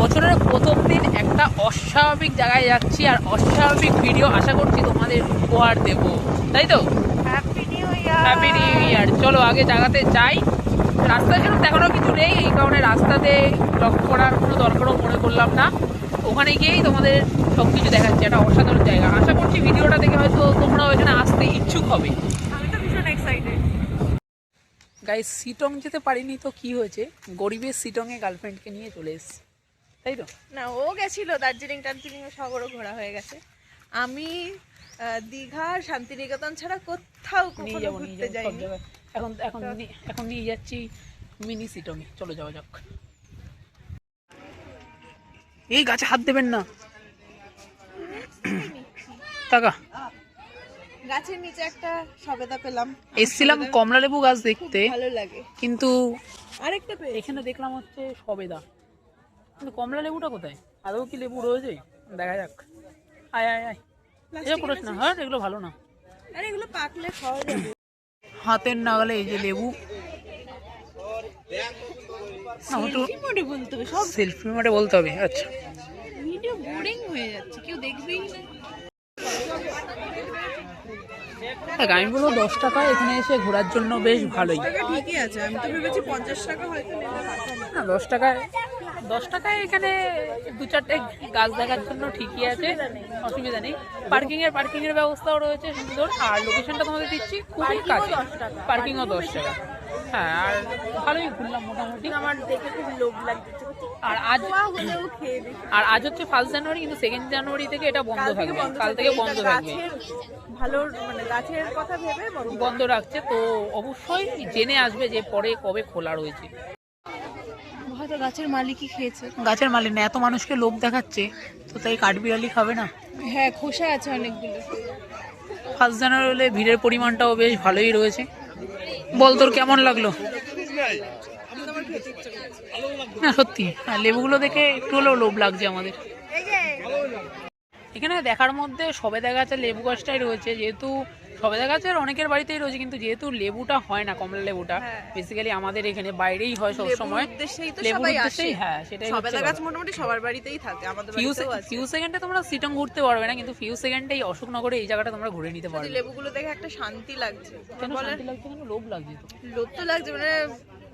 বছরের প্রথম দিন একটা অস্বাভাবিক জায়গায় যাচ্ছি আর অস্বাভাবিক ভিডিও আশা করছি তোমাদের উপহার দেব। তাই তো? হ্যাপি নিউ ইয়ার চলো আগে জায়গাতে যাই। রাস্তায় সেরকম দেখানোর কিছু নেই এই কারণে রাস্তাতে লক্ষ্য করার কোনো দরকারও মনে করলাম না। ওখানে গিয়েই তোমাদের সব কিছু দেখাচ্ছি একটা অসাধারণ জায়গা। আশা করছি ভিডিওটা দেখে হয়তো তোমরাও এখানে আসতে ইচ্ছুক হবে। আমি তো ভীষণ এক্সাইটেড গাই সিটং যেতে পারিনি তো কি হয়েছে? গরিবের সিটংয়ে গার্লফ্রেন্ডকে নিয়ে চলে এসেছি। তাই তো? না ও গেছিল দার্জিলিং টার্জিলিং সবরও ঘোরা হয়ে গেছে। আমি দীঘা শান্তিনিকেতন ছাড়া কোথাও নিয়ে কখনো যাব ঘুরতে যাইনি। এখন এখন এখন নিয়ে যাচ্ছি মিনি সিটংয়ে চলো যাওয়া যাক। এই গাছে হাত দেবেন না। টাকা গাছের নিচে একটা সবেদা পেলাম। এসছিলাম কমলা লেবু গাছ দেখতে। ভালো লাগে। কিন্তু আরেকটা এখানে দেখলাম হচ্ছে সবেদা। কিন্তু কমলা লেবুটা কোথায়? আদৌ কি লেবু রয়েছে? দেখা যাক। আয় আয় আয়। এসব প্লাস্টিকে করিস না হ্যাঁ এগুলো ভালো না। আরে এগুলো পাকলে খাওয়া যাবে। হাতের নাগালে এই যে লেবু। না একটু বলতে হবে সব সেলফি মোডে বলতে হবে আচ্ছা। ভিডিও বোরিং হয়ে যাচ্ছে কেউ দেখবেই না। দশ টাকা এখানে এসে ঘোরার জন্য বেশ ভালোই। ঠিকই আছে আমি তো ভেবেছি পঞ্চাশ টাকা হয়তো না দশ টাকায় দশ টাকায় এখানে দু চারটে গাছ দেখার জন্য ঠিকই আছে অসুবিধা নেই। পার্কিং এর পার্কিং এর ব্যবস্থাও রয়েছে সুন্দর। আর লোকেশনটা তোমাদের দিচ্ছি খুবই কাছে। পার্কিংও দশ টাকা। হ্যাঁ আর ভালোই ঘুরলাম মোটামুটি। আমার দেখে খুব লোভ লাগছে। আর আজ আর আজ হচ্ছে ফার্স্ট জানুয়ারি কিন্তু সেকেন্ড জানুয়ারি থেকে এটা বন্ধ থাকবে। কাল থেকে বন্ধ থাকবে। ভালো মানে গাছের কথা ভেবে বন্ধ রাখছে। তো অবশ্যই জেনে আসবে যে পরে কবে খোলা রয়েছে। গাছের মালিকই খেয়েছে। গাছের মালিক না এত মানুষকে লোভ দেখাচ্ছে তো তাই কাঠবিড়ালি খাবে না? হ্যাঁ খোসা আছে অনেকগুলো। ফার্স্ট জানুয়ারি হলে ভিড়ের পরিমাণটাও বেশ ভালোই রয়েছে। বল তোর কেমন লাগল? না সত্যি। হ্যাঁ লেবুগুলো দেখে একটু হলেও লোভ লাগছে আমাদের। এখানে দেখার মধ্যে সবেদা গাছের লেবু গাছটাই রয়েছে যেহেতু সবেদা গাছের অনেকের বাড়িতেই রয়েছে কিন্তু যেহেতু লেবুটা হয় না কমলা লেবুটা। বেসিক্যালি আমাদের এখানে বাইরেই হয় সব সময় আসে উদ্দেশ্যেই হ্যাঁ সেটাই সবেদা গাছ মোটামুটি সবার বাড়িতেই থাকে আমাদের ফিউ ফিউ সেকেন্ডে তোমরা সিটং ঘুরতে পারবে না কিন্তু ফিউ সেকেন্ডে এই অশোকনগরে এই জায়গাটা তোমরা ঘুরে নিতে পারবে। লেবুগুলো দেখে একটা শান্তি লাগছে কেন শান্তি লাগছে? কেন? লোভ লাগছে তো। লোভ তো লাগছে মানে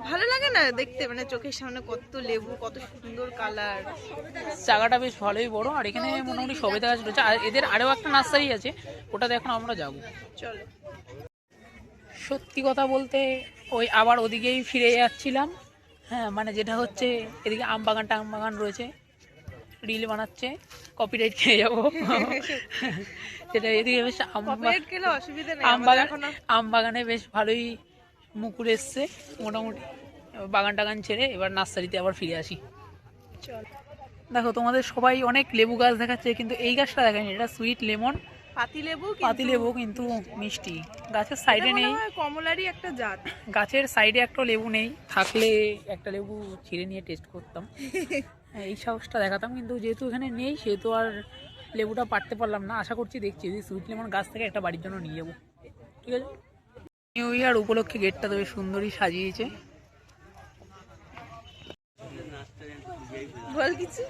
ভালো লাগে না দেখতে? মানে চোখের সামনে কত লেবু কত সুন্দর কালার জায়গাটা বেশ ভালোই বড় আর এখানে মোটামুটি সবেদা গাছ রয়েছে আর এদের আরও একটা নার্সারি আছে ওটাতে এখন আমরা যাব। চলো। সত্যি কথা বলতে ওই আবার ওদিকেই ফিরে যাচ্ছিলাম। হ্যাঁ মানে যেটা হচ্ছে এদিকে আম বাগান টাম বাগান রয়েছে। রিল বানাচ্ছে কপিরাইট খেয়ে যাব। সেটা এদিকে বেশ আম আম বাগান আম বাগানে বেশ ভালোই মুকুর এসছে মোটামুটি বাগান টাগান ছেড়ে এবার নার্সারিতে আবার ফিরে আসি। চল। দেখো তোমাদের সবাই অনেক লেবু গাছ দেখাচ্ছে কিন্তু এই গাছটা দেখায়নি এটা সুইট লেমন। পাতি লেবু পাতি লেবু কিন্তু মিষ্টি। গাছের সাইডে নেই। কমলারই একটা জাত। গাছের সাইডে একটা লেবু নেই। থাকলে একটা লেবু ছিঁড়ে নিয়ে টেস্ট করতাম। এই সাহসটা দেখাতাম কিন্তু যেহেতু এখানে নেই সেহেতু আর লেবুটা পারতে পারলাম না। আশা করছি দেখছি যদি সুইট লেমন গাছ থেকে একটা বাড়ির জন্য নিয়ে যাব। ঠিক আছে? নিউ ইয়ার উপলক্ষে গেটটা তো বেশ সুন্দরই সাজিয়েছে। বল কিছু?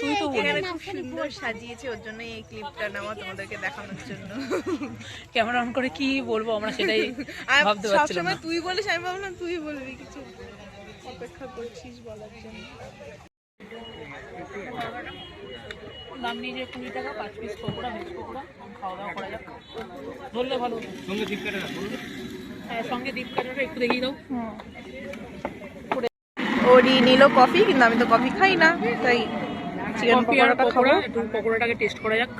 তুই তো বলি এখানে খুব সুন্দর সাজিয়েছে ওর জন্য এই ক্লিপটা নেওয়া তোমাদেরকে দেখানোর জন্য। ক্যামেরা অন করে কি বলব আমরা সেটাই আর ভাবতে পারছিলাম সবসময় তুই বলিস আমি ভাবলাম তুই বলবি কিছু। অপেক্ষা করছিস বলার জন্য। দাম নিয়ে যে কুড়ি টাকা পাঁচ পিস পকোড়া ভেজ পকোড়া খাওয়া দাওয়া করা যাক। ধরলে ভালো হতো। হ্যাঁ সঙ্গে দীপ কাটাটা একটু দেখিয়ে দাও। ওরই নিল কফি কিন্তু আমি তো কফি খাই না তাই চিকেন পকোড়াটা খাব। একটু পকোড়াটাকে টেস্ট করা যাক।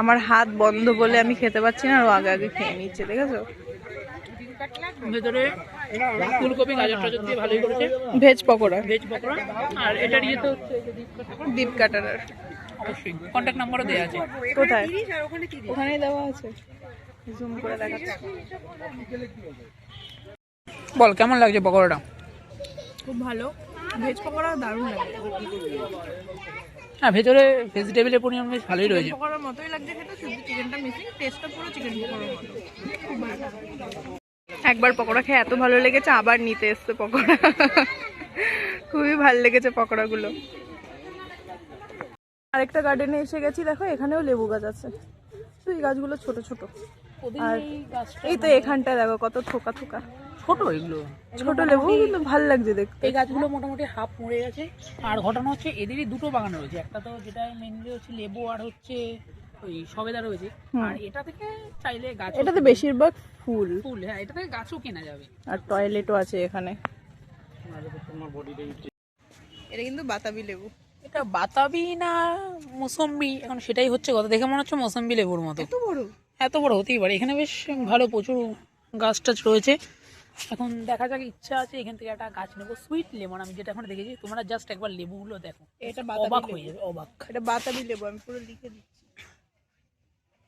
আমার হাত বন্ধ বলে আমি খেতে পাচ্ছি না আর ও আগে আগে খেয়ে নিচ্ছে দেখেছ? ভেতরে ফুলকপি গাজর টাজর দিয়ে ভালোই করেছে। ভেজ পকোড়া। ভেজ পকোড়া আর এটার ইয়ে তো হচ্ছে এই যে দীপ কাটার অবশ্যই কন্ট্যাক্ট নাম্বারও দেওয়া আছে কোথায় ওখানেই দেওয়া আছে। জুম করে দেখাচ্ছি। বল কেমন লাগছে পকোড়াটা? খুব ভালো। ভেজ পকোড়া দারুণ লাগে। হ্যাঁ ভেতরে ভেজিটেবলের পরিমাণ বেশ ভালোই রয়েছে। পকোড়ার মতোই লাগছে খেতে শুধু চিকেনটা মিসিং টেস্টটা পুরো চিকেন পকোড়ার মতো। একবার পকোড়া খেয়ে এত ভালো লেগেছে আবার নিতে এসছে পকোড়া। খুবই ভালো লেগেছে পকোড়াগুলো। আরেকটা গার্ডেনে এসে গেছি দেখো এখানেও লেবু গাছ আছে। তো এই গাছগুলো ছোট ছোট। আর এই তো এখানটা দেখো কত থোকা থোকা। ছোট এগুলো? ছোট লেবু কিন্তু ভালো লাগছে দেখতে। এই গাছগুলো মোটামুটি হাফ মরে গেছে। আর ঘটনা হচ্ছে এদেরই দুটো বাগান রয়েছে। একটা তো যেটা মেনলি হচ্ছে লেবু আর হচ্ছে ওই সবেদা রয়েছে। আর এটা থেকে চাইলে গাছ এটাতে বেশিরভাগ ফুল। ফুল হ্যাঁ এটা থেকে গাছও কেনা যাবে। আর টয়লেটও আছে এখানে। এটা কিন্তু বাতাবি লেবু। এটা বাতাবি না মৌসম্বি? এখন সেটাই হচ্ছে কথা। দেখে মনে হচ্ছে মৌসম্বি লেবুর মতো। এত বড়? এত বড় হতেই পারে। এখানে বেশ ভালো প্রচুর গাছ টাছ রয়েছে। এখন দেখা যাক ইচ্ছা আছে এখান থেকে একটা গাছ নেব। সুইট লেমন আমি যেটা এখন দেখেছি তোমরা জাস্ট একবার লেবুগুলো দেখো। এটা বাতাবি অবাক লেবু। হয়ে যাবে অবাক। এটা বাতাবি লেবু আমি পুরো লিখে দিচ্ছি।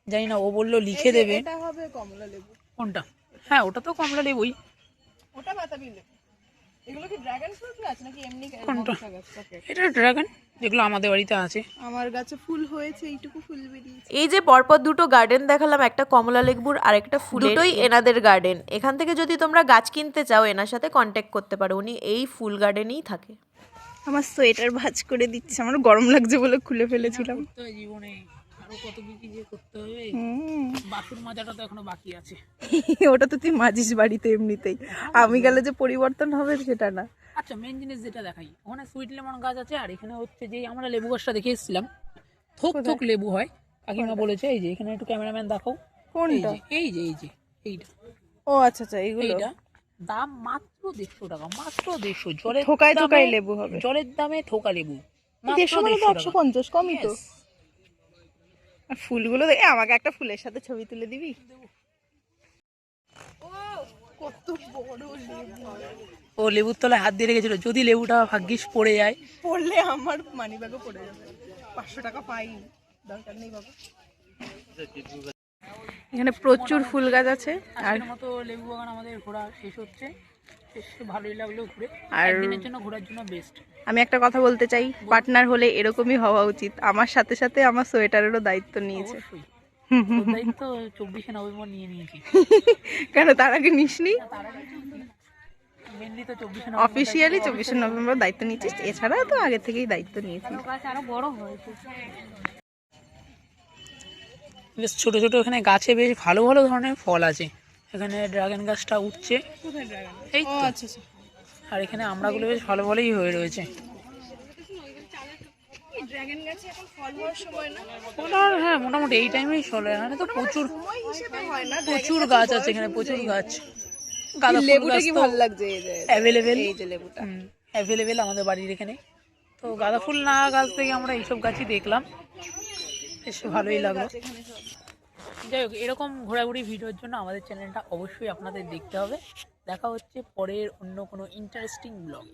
জানি না ও বলল লিখে দেবে। এটা হবে কমলা লেবু। কোনটা? হ্যাঁ ওটা তো কমলা লেবুই। ওটা বাতাবি লেবু। এগুলো কি ড্রাগন ফ্রুট গাছ নাকি এমনি কোনটা? এটা ড্রাগন যেগুলো আমাদের বাড়িতে আছে। আমার গাছে ফুল হয়েছে এইটুকু ফুল বেরিয়েছে। এই যে পরপর দুটো গার্ডেন দেখালাম একটা কমলা লেবুর আর একটা ফুলের দুটোই এনাদের গার্ডেন এখান থেকে যদি তোমরা গাছ কিনতে চাও এনার সাথে কন্ট্যাক্ট করতে পারো। উনি এই ফুল গার্ডেনেই থাকে। আমার সোয়েটার ভাঁজ করে দিচ্ছে। আমার গরম লাগছে বলে খুলে ফেলেছিলাম। জীবনে আরও কত কি কি যে করতে হবে। বাসুর মাজাটা তো এখনও বাকি আছে। ওটা তো তুই মাজিস বাড়িতে এমনিতেই। আমি গেলে যে পরিবর্তন হবে সেটা না। আচ্ছা মেন জিনিস যেটা দেখাই। ওখানে সুইট লেমন গাছ আছে আর এখানে হচ্ছে যে আমরা লেবু গাছটা দেখে এসেছিলাম। থোক থোক লেবু হয়। কাকিমা বলেছে এই যে এখানে একটু ক্যামেরাম্যান এই কোনটা? এই যে এই যে এইটা। ও আচ্ছা আচ্ছা এইগুলো। এইটা। দাম মাত্র দেড়শো টাকা মাত্র দেড়শো। জলের থোকায় দামে- থোকায় লেবু হবে। জলের দামে থোকা লেবু। দেড়শো মানে তো একশো পঞ্চাশ কমই তো. আর ফুলগুলো দেখে আমাকে একটা ফুলের সাথে ছবি তুলে দিবি? কত বড় লেবু ও লেবুর তলায় হাত দিয়ে রেখেছিল। যদি লেবুটা ভাগ্যিস পড়ে যায়। পড়লে আমার মানি ব্যাগও পড়ে যাবে। পাঁচশো টাকা পাই দরকার নেই বাবা। এখানে প্রচুর ফুল গাছ আছে আর মতো লেবু বাগান আমাদের ঘোরা শেষ হচ্ছে। ভালোই লাগল ঘুরে আর- একদিনের জন্য ঘোরার জন্য বেস্ট আমি একটা কথা বলতে চাই পার্টনার হলে এরকমই হওয়া উচিত। আমার সাথে সাথে আমার সোয়েটারেরও দায়িত্ব নিয়েছে। দায়িত্ব চব্বিশে নভেম্বর নিয়ে নিয়েছি। কেন তার আগে নিসনি? অফিসিয়ালি চব্বিশে নভেম্বর। দায়িত্ব নিয়েছিস। এছাড়া তো আগে থেকেই দায়িত্ব নিয়েছিস। বড় বেশ ছোট ছোট এখানে গাছে বেশ ভালো ভালো ধরনের ফল আছে। এখানে ড্রাগন গাছটা উঠছে। এই আচ্ছা আচ্ছা। আর এখানে আমড়াগুলো বেশ ভালো ভালোই হয়ে রয়েছে। হ্যাঁ মোটামুটি এই টাইমেই চলে এখানে তো প্রচুর প্রচুর গাছ আছে এখানে প্রচুর গাছ। গাঁদা ফুল তো অ্যাভেলেবেল অ্যাভেলেবেল আমাদের বাড়ির এখানে। তো গাঁদা ফুল না গাছ থেকে আমরা এইসব গাছই দেখলাম। বেশ ভালোই লাগল। যাই হোক এরকম ঘোরাঘুরি ভিডিওর জন্য আমাদের চ্যানেলটা অবশ্যই আপনাদের দেখতে হবে। দেখা হচ্ছে পরের অন্য কোনো ইন্টারেস্টিং ব্লগ